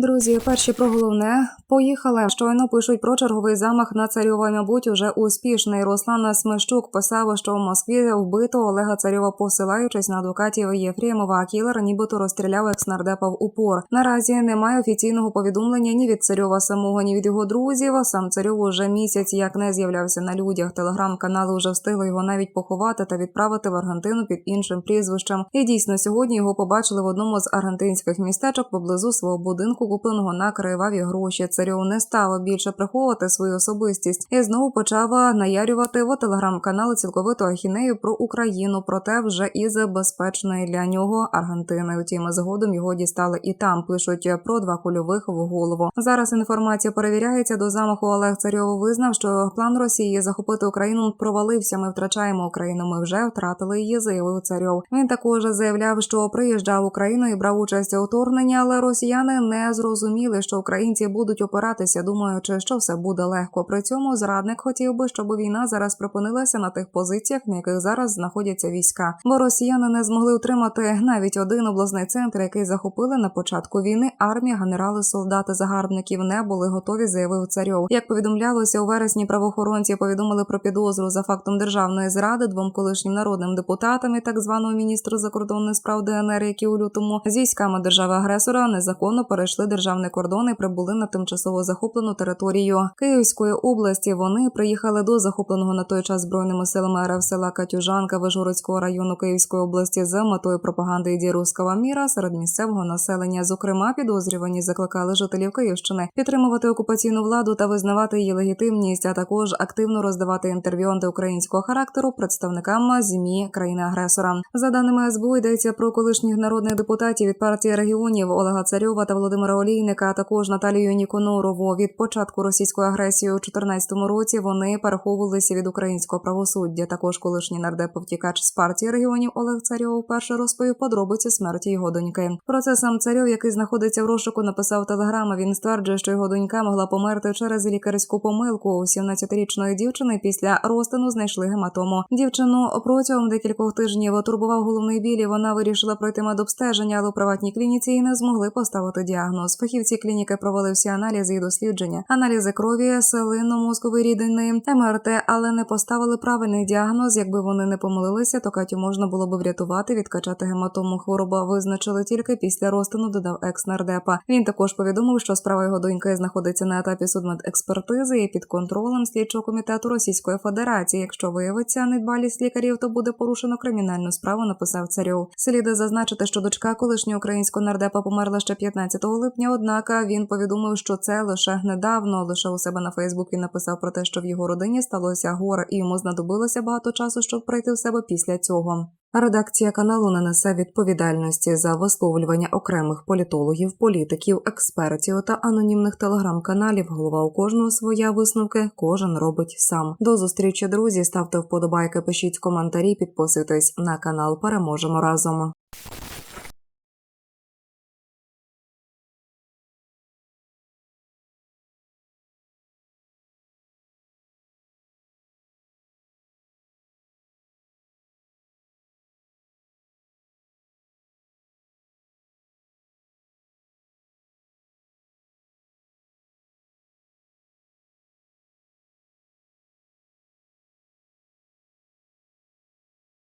Друзі, перші про головне поїхали. Щойно пишуть про черговий замах на царьова. Мабуть, уже успішний. Руслан Смещук писав, що в Москві вбито Олега Царьова, посилаючись на адвокатів Єфремова. Кілер нібито розстріляв екснардепа в упор. Наразі немає офіційного повідомлення ні від царьова самого, ні від його друзів. Сам царьов уже місяць як не з'являвся на людях. Телеграм-канали вже встигли його навіть поховати та відправити в Аргентину під іншим прізвищем. І дійсно сьогодні його побачили в одному з аргентинських містечок поблизу свого будинку, купленого на криваві гроші. Царьов не став більше приховувати свою особистість і знову почав наярювати в телеграм-канали цілковиту ахінею про Україну, проте вже із безпечної для нього Аргентини. Втім, згодом його дістали і там. Пишуть про два кульових в голову. Зараз інформація перевіряється. До замаху Олег Царьов визнав, що план Росії захопити Україну провалився. Ми втрачаємо Україну. Ми вже втратили її. Заявив царьов. Він також заявляв, що приїжджав Україну і брав участь у вторгненні, але росіяни не зрозуміли, що українці будуть опиратися, думаючи, що все буде легко. При цьому зрадник хотів би, щоб війна зараз припинилася на тих позиціях, на яких зараз знаходяться війська. Бо росіяни не змогли утримати навіть один обласний центр, який захопили на початку війни. Армія, генерали, солдати загарбників не були готові, заявив царьов. Як повідомлялося у вересні, правоохоронці повідомили про підозру за фактом державної зради двом колишнім народним депутатам і так званого міністру закордонних справ ДНР, які у лютому з військами держави агресора незаконно перейшли державний кордон і прибули на тимчасово захоплену територію Київської області. Вони приїхали до захопленого на той час збройними силами РФ села Катюжанка Вижгородського району Київської області з метою пропаганди ідей руського міра серед місцевого населення. Зокрема, підозрювані закликали жителів Київщини підтримувати окупаційну владу та визнавати її легітимність, а також активно роздавати інтерв'ю антиукраїнського характеру представникам змі країни-агресора. За даними СБУ, йдеться про колишніх народних депутатів від партії регіонів Олега Царьова та Володимира Олійника, а також Наталію Ніконорову. Від початку російської агресії у 2014 році вони переховувалися від українського правосуддя. Також колишній нардеп втікач з партії регіонів Олег Царьов вперше розповів подробиці смерті його доньки. Про це сам царьов, який знаходиться в розшуку, написав телеграма. Він стверджує, що його донька могла померти через лікарську помилку. У 17-річної дівчини після розтину знайшли гематому. Дівчину протягом декількох тижнів турбував головний біль. і Вона вирішила пройти медобстеження, але у приватній клініці їй не змогли поставити діагноз. Фахівці клініки провели всі аналізи і дослідження, аналізи крові, селинно-мозкової рідини, МРТ, але не поставили правильний діагноз. Якби вони не помилилися, то Катю можна було би врятувати, відкачати гематому. Хвороба визначили тільки після розтину. Додав екс-нардепа. Він також повідомив, що справа його доньки знаходиться на етапі судмедекспертизи і під контролем слідчого комітету Російської Федерації. Якщо виявиться недбалість лікарів, то буде порушено кримінальну справу. Написав царьов. Слід зазначити, що дочка колишнього українського нардепа померла ще 15 липня. Однак він повідомив, що це лише недавно. Лише у себе на Фейсбук він написав про те, що в його родині сталося горе, і йому знадобилося багато часу, щоб прийти в себе після цього. Редакція каналу не несе відповідальності за висловлювання окремих політологів, політиків, експертів та анонімних телеграм-каналів. Голова у кожного своя висновки, кожен робить сам. До зустрічі, друзі. Ставте вподобайки, пишіть коментарі, підписуйтесь на канал. Переможемо разом.